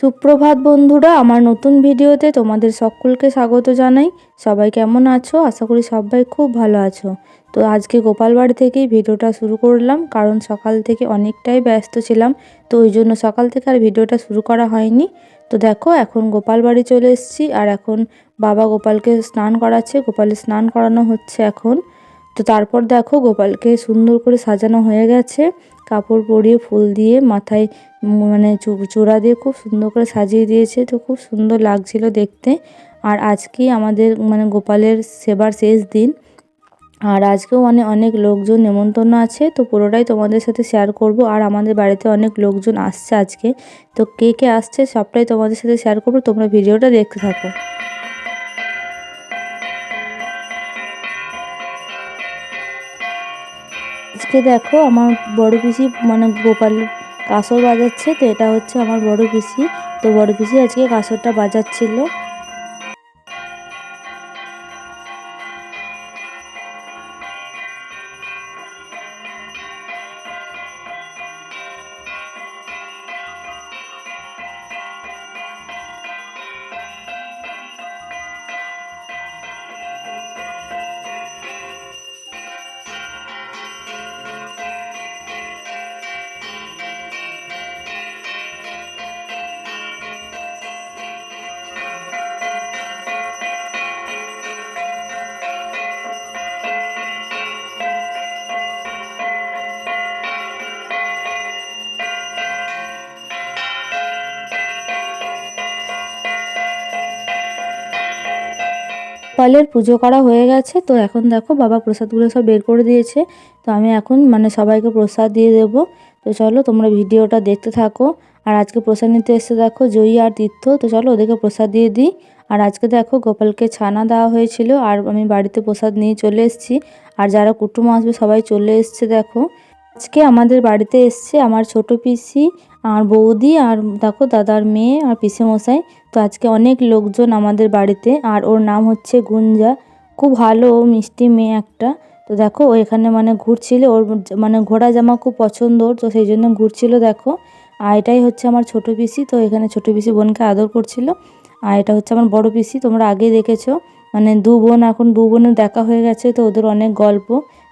সুপ্রভাত বন্ধুরা, আমার নতুন ভিডিওতে তোমাদের সকলকে স্বাগত জানাই। সবাই কেমন আছো? আশা করি সবাই খুব ভালো আছো। তো আজকে গোপাল বাড়ি থেকেই ভিডিওটা শুরু করলাম, কারণ সকাল থেকে অনেকটাই ব্যস্ত ছিলাম, তো ওই জন্য সকাল থেকে আর ভিডিওটা শুরু করা হয়নি। তো দেখো, এখন গোপাল বাড়ি চলে এসেছি, আর এখন বাবা গোপালকে স্নান করাচ্ছে। গোপালের স্নান করানো হচ্ছে এখন। তো তারপর দেখো গোপালকে সুন্দর করে সাজানো হয়ে গেছে। কাপড় পরিয়ে, ফুল দিয়ে, মাথায় মানে চূড়া দিয়ে খুব সুন্দর করে সাজিয়ে দিয়েছে। তো খুব সুন্দর লাগছিল দেখতে। আর আজকে আমাদের মানে গোপালের সেবার শেষ দিন। আর আজকেও মানে অনেক লোকজন নেমন্তন্ন আছে। তো পুরোটাই তোমাদের সাথে শেয়ার করব। আর আমাদের বাড়িতে অনেক লোকজন আসছে আজকে। তো কে কে আসছে সবটাই তোমাদের সাথে শেয়ার করব। তোমরা ভিডিওটা দেখতে থাকো। আজকে দেখো আমার বড় পিসি মানে গোপাল কাঁসর বাজাচ্ছে, তো এটা হচ্ছে আমার বড় পিসি। তো বড় পিসি আজকে কাঁসরটা বাজাচ্ছিল। ফলের পুজো করা হয়ে গেছে, তো এখন দেখো বাবা প্রসাদগুলো সব বের করে দিয়েছে, তো আমি এখন মানে সবাইকে প্রসাদ দিয়ে দেব, তো চলো তোমরা ভিডিওটা দেখতে থাকো, আর আজকে প্রসাদ নিতে এসে দেখো জয়ী আর তীর্থ, তো চলো ওদেরকে প্রসাদ দিয়ে দিই, আর আজকে দেখো গোপালকে ছানা দেওয়া হয়েছিল, আর আমি বাড়িতে প্রসাদ নিয়ে চলে এসেছি, আর যারা কুটুম আসবে সবাই চলে এসছে দেখো আজকে আমাদের বাড়িতে এসছে আমার ছোট পিসি, আর বৌদি, আর দেখো দাদার মেয়ে আর পিসে মশাই তো আজকে অনেক লোকজন আমাদের বাড়িতে, আর ওর নাম হচ্ছে গুঞ্জা। খুব ভালো মিষ্টি মেয়ে একটা। তো দেখো, ও এখানে মানে ঘুরছিল, ওর মানে ঘোড়া জামা খুব পছন্দ ওর, তো সেই জন্য ঘুরছিল দেখো। আর এটাই হচ্ছে আমার ছোট পিসি, তো এখানে ছোট পিসি বোনকে আদর করছিল। আর এটা হচ্ছে আমার বড় পিসি, তোমরা আগেই দেখেছ। মানে দু বোন, এখন দু বোনের দেখা হয়ে গেছে, তো ওদের অনেক গল্প।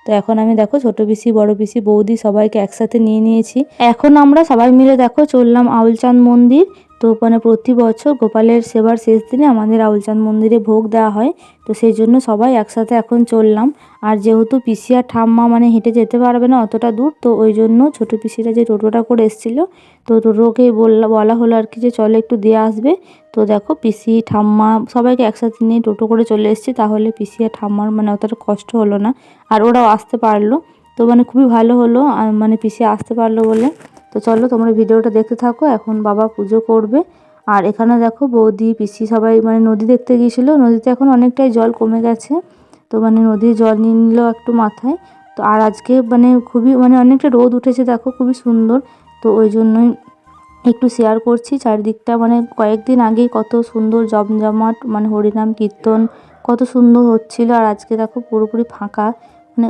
তো এখন আমি দেখো ছোট পিসি, বড় পিসি, বৌদি সবাইকে একসাথে নিয়ে নিয়েছি। এখন আমরা সবাই মিলে দেখো চললাম আউলচাঁদ মন্দির। তো মানে প্রতি বছর গোপালের সেবার শেষ দিনে আমাদের আউলচাঁদ মন্দিরে ভোগ দেওয়া হয়। তো সেই জন্য সবাই একসাথে এখন চললাম। আর যেহেতু পিসি আর ঠাম্মা মানে হেঁটে যেতে পারবে না অতটা দূর, তো ওই জন্য ছোটো পিসিরা যে টোটোটা করে এসেছিল, তো টোটোকে বললা বলা হলো আর কি যে চলে একটু দিয়ে আসবে। তো দেখো পিসি, ঠাম্মা সবাইকে একসাথে নিয়ে টোটো করে চলে এসেছি, তাহলে পিসি আর ঠাম্মার মানে অতটা কষ্ট হলো না। আর ওরাও আসতে পারল। তো মানে খুবই ভালো হলো মানে পিসি আসতে পারল বলে। তো চলো তোমরা ভিডিওটা দেখতে থাকো, এখন বাবা পুজো করবে। আর এখানে দেখো বৌদি, পিসি সবাই মানে নদী দেখতে গিয়েছিল, নদীতে এখন অনেকটাই জল কমে গেছে। তো মানে নদীর জল নিয়ে নিল একটু মাথায়। তো আর আজকে মানে খুবই মানে অনেকটা রোদ উঠেছে, দেখো খুবই সুন্দর। তো ওই জন্যই একটু শেয়ার করছি, চারিদিকটা মানে কয়েকদিন আগেই কত সুন্দর জমজমাট মানে হরিনাম কীর্তন, কত সুন্দর হচ্ছিল। আর আজকে দেখো পুরোপুরি ফাঁকা। মানে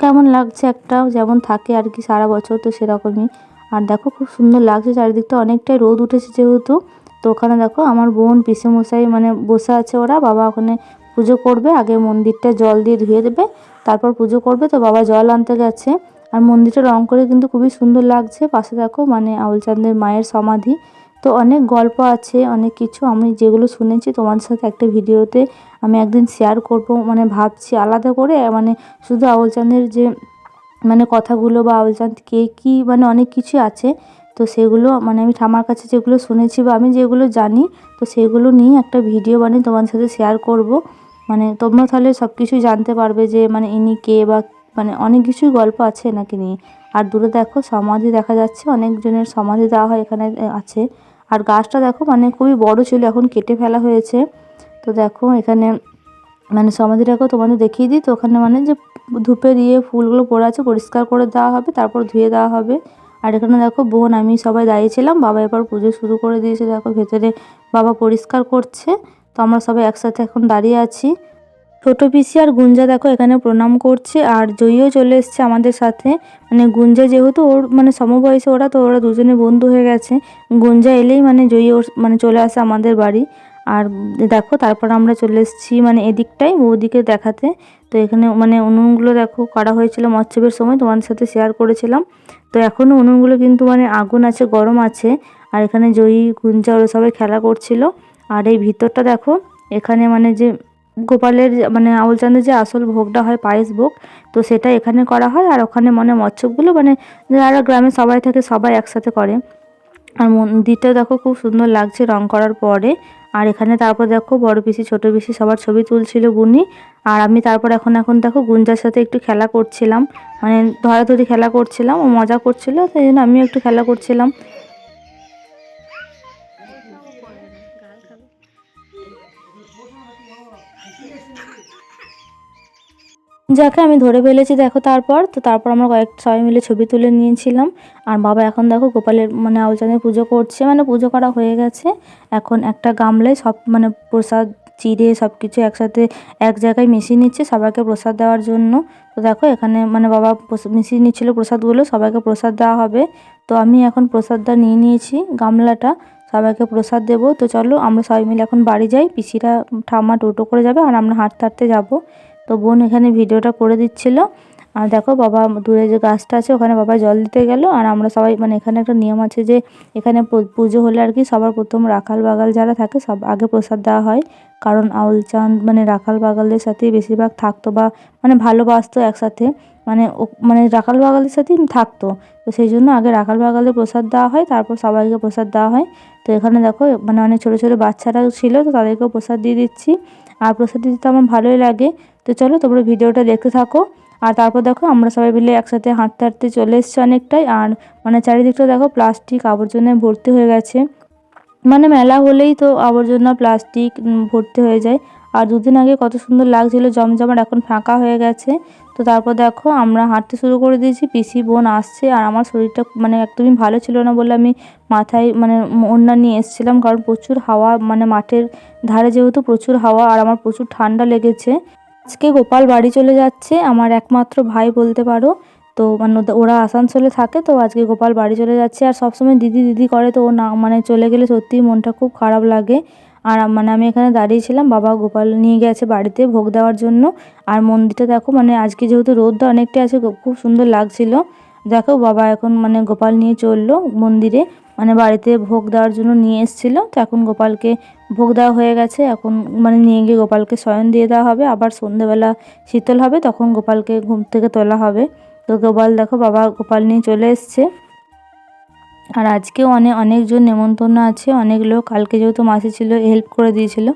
কেমন লাগছে একটা, যেমন থাকে আর কি সারা বছর, তো সেরকমই। আর দেখো খুব সুন্দর লাগছে, চারিদিকটা অনেকটাই রোদ উঠেছে যেহেতু। তো ওখানে দেখো আমার বোন মশাই মানে বসে আছে ওরা, বাবা ওখানে পুজো করবে, আগে মন্দিরটা জল দিয়ে ধুয়ে দেবে, তারপর পুজো করবে, তো বাবা জল আনতে গেছে। আর মন্দিরটা রং করে কিন্তু খুবই সুন্দর লাগছে, পাশে দেখো মানে আউলচাঁদের মায়ের সমাধি। তো অনেক গল্প আছে, অনেক কিছু, আমি যেগুলো শুনেছি তোমাদের সাথে একটা ভিডিওতে আমি একদিন শেয়ার করব মানে ভাবছি আলাদা করে মানে শুধু আউলচাঁদের যে মানে কথাগুলো বা আউলচাঁদ কে কী মানে অনেক কিছু আছে, তো সেগুলো মানে আমি ঠামার কাছে যেগুলো শুনেছি বা আমি যেগুলো জানি, তো সেগুলো নিয়ে একটা ভিডিও বানিয়ে তোমার সাথে শেয়ার করব। মানে তোমরা তাহলে সব কিছুই জানতে পারবে যে মানে ইনি কে বা মানে অনেক কিছুই গল্প আছে এনাকে নিয়ে। আর দূরে দেখো সমাধি দেখা যাচ্ছে, অনেকজনের সমাধি দেওয়া হয় এখানে আছে। আর গাছটা দেখো মানে খুবই বড় ছিল, এখন কেটে ফেলা হয়েছে। তো দেখো এখানে মানে সমাধিটাকেও তোমাদের দেখিয়ে দিই, তো ওখানে মানে যে ধূপে দিয়ে ফুলগুলো পড়ে আছে, পরিষ্কার করে দেওয়া হবে, তারপর ধুয়ে দেওয়া হবে। আর এখানে দেখো বোন, আমি সবাই দাঁড়িয়েছিলাম বাবা এবার পুজো শুরু করে দিয়েছে, দেখো ভেতরে বাবা পরিষ্কার করছে। তো আমরা সবাই একসাথে এখন দাঁড়িয়ে আছি। ছোট পিসি আর গুঞ্জা দেখো এখানে প্রণাম করছে, আর জয়ীও চলে এসছে আমাদের সাথে। মানে গুঞ্জা যেহেতু ওর মানে সমবয়সী ওরা, তো ওরা দুজনে বন্ধু হয়ে গেছে। গুঞ্জা এলেই মানে জয়ী ওর মানে চলে আসে আমাদের বাড়ি। আর দেখো, তারপর আমরা চলে এসেছি মানে এদিকটাই ওদিকে দেখাতে। তো এখানে মানে উনুনগুলো দেখো, করা হয়েছিল মৎস্যবের সময়, তোমাদের সাথে শেয়ার করেছিলাম। তো এখনও উনুনগুলো কিন্তু মানে আগুন আছে, গরম আছে। আর এখানে জয়ী, গুঞ্জা, ওরা সবাই খেলা করছিল। আর এই ভিতরটা দেখো, এখানে মানে যে গোপালের মানে আউলচাঁদের যে আসল ভোগটা হয় পায়েস ভোগ, তো সেটা এখানে করা হয়। আর ওখানে মানে মৎস্যগুলো মানে যারা গ্রামে সবাই থাকে, সবাই একসাথে করে। আর মন্দিরটা দেখো, খুব সুন্দর লাগছে রং করার পরে। আর এখানে তারপর দেখো বড় পিসি, ছোট পিসি সবার ছবি তুলছিল গুনি আর আমি তারপর এখন এখন দেখো গুঞ্জার সাথে একটু খেলা করছিলাম। মানে ধরাধরি খেলা করছিলাম ও মজা করছিল, সেই জন্য আমিও একটু খেলা করছিলাম। যাকে আমি ধরে ফেলেছি, দেখো তারপর? তো তারপর আমরা কয়েক, সবাই মিলে ছবি তুলে নিয়েছিলাম। আর বাবা এখন দেখো গোপালের মানে আউলচাঁদের পুজো করছে। মানে পুজো করা হয়ে গেছে। এখন একটা গামলায় সব মানে প্রসাদ, চিড়ে সব কিছু একসাথে এক জায়গায় মিশিয়ে নিচ্ছে সবাইকে প্রসাদ দেওয়ার জন্য। তো দেখো এখানে মানে বাবা মিশিয়ে নিচ্ছিলো প্রসাদগুলো, সবাইকে প্রসাদ দেওয়া হবে। তো আমি এখন প্রসাদটা নিয়ে নিয়েছি, গামলাটা। সবাইকে প্রসাদ দেবো। তো চলো আমরা সবাই মিলে এখন বাড়ি যাই। পিসিরা ঠাম্মা টোটো করে যাবে আর আমরা হাঁটতে হাঁটতে যাব। তো বোন এখানে ভিডিওটা করে দিচ্ছিল। আর দেখো বাবা দূরে যে গাছটা আছে, ওখানে বাবা জল দিতে গেল। আর আমরা সবাই মানে এখানে একটা নিয়ম আছে যে, এখানে পুজো হলে আর কি সবার প্রথম রাখাল বাগাল যারা থাকে, সব আগে প্রসাদ দেওয়া হয়। কারণ আউল চাঁদ মানে রাখাল বাগালদের সাথেই বেশিরভাগ থাকতো বা মানে ভালোবাসতো একসাথে। মানে ও মানে রাখাল বাগালের সাথেই থাকতো। তো সেই জন্য আগে রাখাল বাগালদের প্রসাদ দেওয়া হয়, তারপর সবাইকে প্রসাদ দেওয়া হয়। তো এখানে দেখো মানে অনেক ছোটো ছোটো বাচ্চারা ছিল, তো তাদেরকেও প্রসাদ দিয়ে দিচ্ছি। আর প্রসাদ দিতে আমার ভালোই লাগে। তো চলো তোমরা ভিডিওটা দেখতে থাকো। আর তারপর দেখো, আমরা সবাই মিলে একসাথে হাঁটতে হাঁটতে চলে এসছি অনেকটাই। আর মানে চারিদিকটা দেখো, প্লাস্টিক আবর্জনায় ভর্তি হয়ে গেছে। মানে মেলা হলেই তো আবর্জনা, প্লাস্টিক ভর্তি হয়ে যায়। আর দুদিন আগে কত সুন্দর লাগছিল, জমজমাট এখন ফাঁকা হয়ে গেছে। তো তারপর দেখো, আমরা হাঁটতে শুরু করে দিয়েছি, পিসি বোন আসছে। আর আমার শরীরটা মানে একদমই ভালো ছিল না বলে আমি মাথায় মানে ওড়না নিয়ে এসেছিলাম। কারণ প্রচুর হাওয়া মানে মাঠের ধারে যেহেতু প্রচুর হাওয়া, আর আমার প্রচুর ঠান্ডা লেগেছে। আজকে গোপাল বাড়ি চলে যাচ্ছে। আমার একমাত্র ভাই বলতে পারো। তো মানে ওরা আসানসোলে থাকে, তো আজকে গোপাল বাড়ি চলে যাচ্ছে। আর সবসময় দিদি দিদি করে, তো ও না মানে চলে গেলে সত্যিই মনটা খুব খারাপ লাগে। আর মানে আমি এখানে দাঁড়িয়েছিলাম বাবা গোপাল নিয়ে গেছে বাড়িতে ভোগ দেওয়ার জন্য। আর মন্দিরটা দেখো মানে আজকে যেহেতু রোদটা অনেকটাই আছে, খুব সুন্দর লাগছিল। দেখো বাবা এখন মানে গোপাল নিয়ে চলল মন্দিরে। মানে বাড়িতে ভোগ দেওয়ার জন্য নিয়ে এসেছিল। তো এখন গোপালকে ভোগ দেওয়া হয়ে গেছে। এখন মানে নিয়ে গিয়ে গোপালকে শয়ন দিয়ে দেওয়া হবে। আবার সন্ধেবেলা শীতল হবে, তখন গোপালকে ঘুম থেকে তোলা হবে। তো গোপাল দেখো, বাবা গোপাল নিয়ে চলে এসছে। আর আজকেও অনেক অনেকজন নেমন্তন্ন আছে, অনেক লোক। কালকে যেহেতু মাসি ছিল হেল্প করে দিয়েছিল।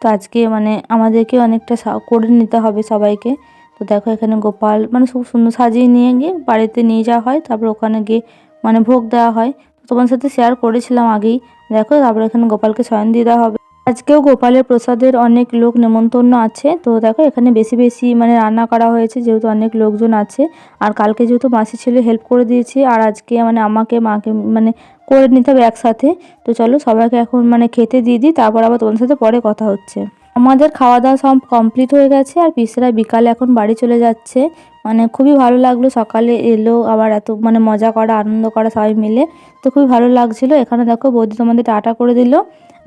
তো আজকে মানে আমাদেরকে অনেকটা করে নিতে হবে সবাইকে। তো দেখো এখানে গোপাল মানে খুব সুন্দর সাজিয়ে নিয়ে গিয়ে বাড়িতে নিয়ে যাওয়া হয়। তারপর ওখানে গিয়ে মানে ভোগ দেওয়া হয়। তোমার সাথে শেয়ার করেছিলাম আগেই। দেখো, তারপর এখানে গোপালকে শয়ন দিয়ে দেওয়া হবে। আজকেও গোপালের প্রসাদের অনেক লোক নেমন্তন্ন আছে। তো দেখো, এখানে বেশি বেশি মানে রান্না করা হয়েছে, যেহেতু অনেক লোকজন আছে। আর কালকে যেহেতু মাসি ছেলে হেল্প করে দিয়েছি, আর আজকে মানে আমাকে, মাকে মানে করে নিতে হবে একসাথে। তো চলো, সবাইকে এখন মানে খেতে দিয়ে দিই, তারপর আবার তোমার সাথে পরে কথা হচ্ছে। আমাদের খাওয়া দাওয়া সব কমপ্লিট হয়ে গেছে আর পিসেরা বিকালে এখন বাড়ি চলে যাচ্ছে। মানে খুবই ভালো লাগল, সকালে এলো, আবার এত মানে মজা করা, আনন্দ করা সবাই মিলে। তো খুবই ভালো লাগছিল। এখানে দেখো বৌদি তোমাদের টাটা করে দিল।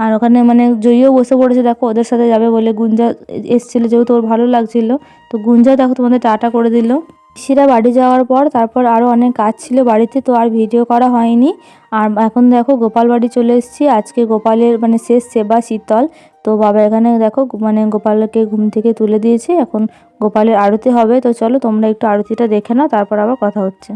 আর ওখানে মানে জয়ীও বসে পড়েছে, দেখো ওদের সাথে যাবে বলে গুঞ্জা এসছিলো যেহেতু ওর ভালো লাগছিল। তো গুঞ্জা দেখো তোমাদের টাটা করে দিল। পিসিরা বাড়ি যাওয়ার পর তারপর আরও অনেক কাজ ছিল বাড়িতে, তো আর ভিডিও করা হয়নি। আর এখন দেখো গোপাল বাড়ি চলে এসেছি। আজকে গোপালের মানে শেষ সেবা শীতল। তো বাবা এখানে দেখো মানে গোপালকে ঘুম থেকে তুলে দিয়েছে। এখন গোপালের আরতি হবে। তো চলো তোমরা একটু আরতিটা দেখে নাও, তারপর আবার কথা হচ্ছে।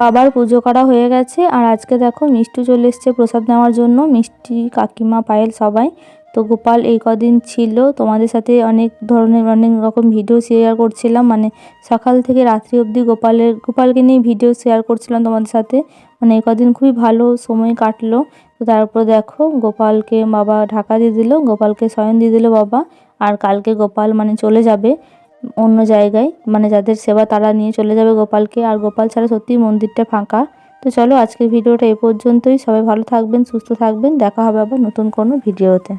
বাবার পুজো করা হয়ে গেছে। আর আজকে দেখো মিষ্টি চলে এসছে প্রসাদ নেওয়ার জন্য। মিষ্টি, কাকিমা, পায়েল সবাই। তো গোপাল এই কদিন ছিল। তোমাদের সাথে অনেক ধরনের অনেক রকম ভিডিও শেয়ার করছিলাম। মানে সকাল থেকে রাত্রি অবধি গোপালের, গোপালকে নিয়ে ভিডিও শেয়ার করছিলাম তোমাদের সাথে। মানে এই কদিন খুবই ভালো সময় কাটলো। তো তারপর দেখো গোপালকে বাবা ঢাকা দিয়ে দিল। গোপালকে শয়ন দিয়ে দিল বাবা। আর কালকে গোপাল মানে চলে যাবে। অন্য জায়গায়। মানে যাদের সেবা তারা নিয়ে চলে যাবে গোপালকে। আর গোপাল ছাড়া সত্যিই মন্দিরটা ফাঁকা। তো চলো আজকের ভিডিওটা এ পর্যন্তই। সবাই ভালো থাকবেন, সুস্থ থাকবেন। দেখা হবে আবার নতুন কোনো ভিডিওতে।